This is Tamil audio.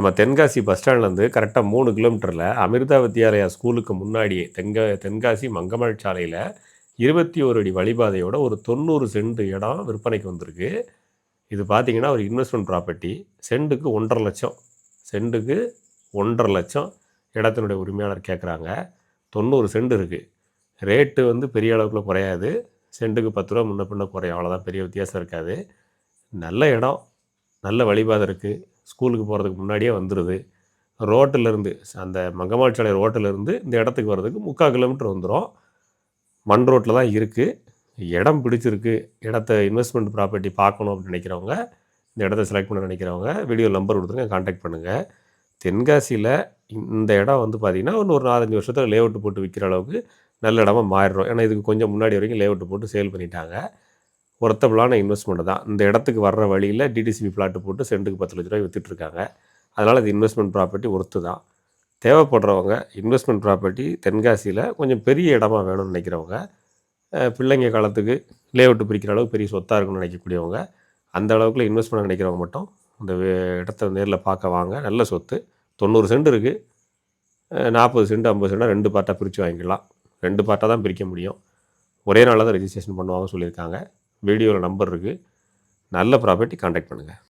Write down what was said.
நம்ம தென்காசி பஸ் ஸ்டாண்ட்லேருந்து கரெக்டாக மூணு கிலோமீட்டரில் அமிர்தா வித்யாலயா ஸ்கூலுக்கு முன்னாடியே தென்கா தென்காசி மங்கமல் சாலையில் இருபத்தி ஒரு அடி வழிபாதையோட ஒரு தொண்ணூறு சென்ட் இடம் விற்பனைக்கு வந்திருக்கு. இது பார்த்தீங்கன்னா ஒரு இன்வெஸ்ட்மெண்ட் ப்ராப்பர்ட்டி சென்ட்டுக்கு ஒன்றரை லட்சம். சென்ட்டுக்கு ஒன்றரை லட்சம் இடத்தினுடைய உரிமையாளர் கேட்குறாங்க தொண்ணூறு சென்ட் இருக்குது ரேட்டு வந்து பெரிய அளவுக்குள்ள குறையாது. சென்ட்டுக்கு பத்து ரூபா முன்ன பின்ன குறையும். அவ்வளோதான் பெரிய வித்தியாசம் இருக்காது. நல்ல இடம். நல்ல வழிபாதை இருக்குது ஸ்கூலுக்கு போகிறதுக்கு முன்னாடியே வந்துடுது ரோட்டிலேருந்து அந்த மங்கம்மாள் சாலை ரோட்டிலேருந்து இந்த இடத்துக்கு வர்றதுக்கு முக்கால் கிலோமீட்டர் வந்துடும் மண் ரோட்டில் தான் இருக்குது இடம் பிடிச்சிருக்கு. இடத்த இன்வெஸ்ட்மெண்ட் ப்ராப்பர்ட்டி பார்க்கணும் அப்படின்னு நினைக்கிறவங்க இந்த இடத்த செலக்ட் பண்ண நினைக்கிறவங்க வீடியோ நம்பர் கொடுத்துருங்க காண்டாக்ட் பண்ணுங்கள் தென்காசியில் இந்த இடம் வந்து பார்த்திங்கன்னா இன்னும் ஒரு நாலஞ்சு வருஷத்தில் லேஅவுட் போட்டு விற்கிற அளவுக்கு நல்ல இடமா மாறிடும். ஏன்னா இதுக்கு கொஞ்சம் முன்னாடி வரைக்கும் லேஅவுட் போட்டு சேல் பண்ணிட்டாங்க. ஒர்த்தபிளான இன்வெஸ்ட்மெண்ட் தான். இந்த இடத்துக்கு வர்ற வழியில் டிடிசிபி பிளாட்டு போட்டு சென்ட்டுக்கு பத்து லட்ச ரூபாய் விற்றுட்ருக்காங்க அதனால் இது இன்வெஸ்ட்மெண்ட் ப்ராப்பர்ட்டி ஒர்த்து தான். தேவைப்படுறவங்க இன்வெஸ்ட்மெண்ட் ப்ராப்பர்ட்டி தென்காசியில் கொஞ்சம் பெரிய இடமா வேணும்னு நினைக்கிறவங்க பிள்ளைங்க காலத்துக்கு லேஅவுட் பிரிக்கிற அளவுக்கு பெரிய சொத்தாக இருக்குன்னு நினைக்கக்கூடியவங்க அந்த அளவுக்குள்ள இன்வெஸ்ட்மெண்ட் நினைக்கிறவங்க மட்டும் இந்த இடத்த நேரில் பார்க்க வாங்க. நல்ல சொத்து. தொண்ணூறு சென்ட் இருக்குது நாற்பது சென்ட் ஐம்பது சென்டாக ரெண்டு பார்ட்டாக பிரித்து வாங்கிக்கலாம் ரெண்டு பார்ட்டாக தான் பிரிக்க முடியும். ஒரே நாளில் தான் ரெஜிஸ்ட்ரேஷன் பண்ணுவாங்க சொல்லியிருக்காங்க. வீடியோவில் நம்பர் இருக்குது நல்ல ப்ராப்பர்ட்டி காண்டாக்ட் பண்ணுங்கள்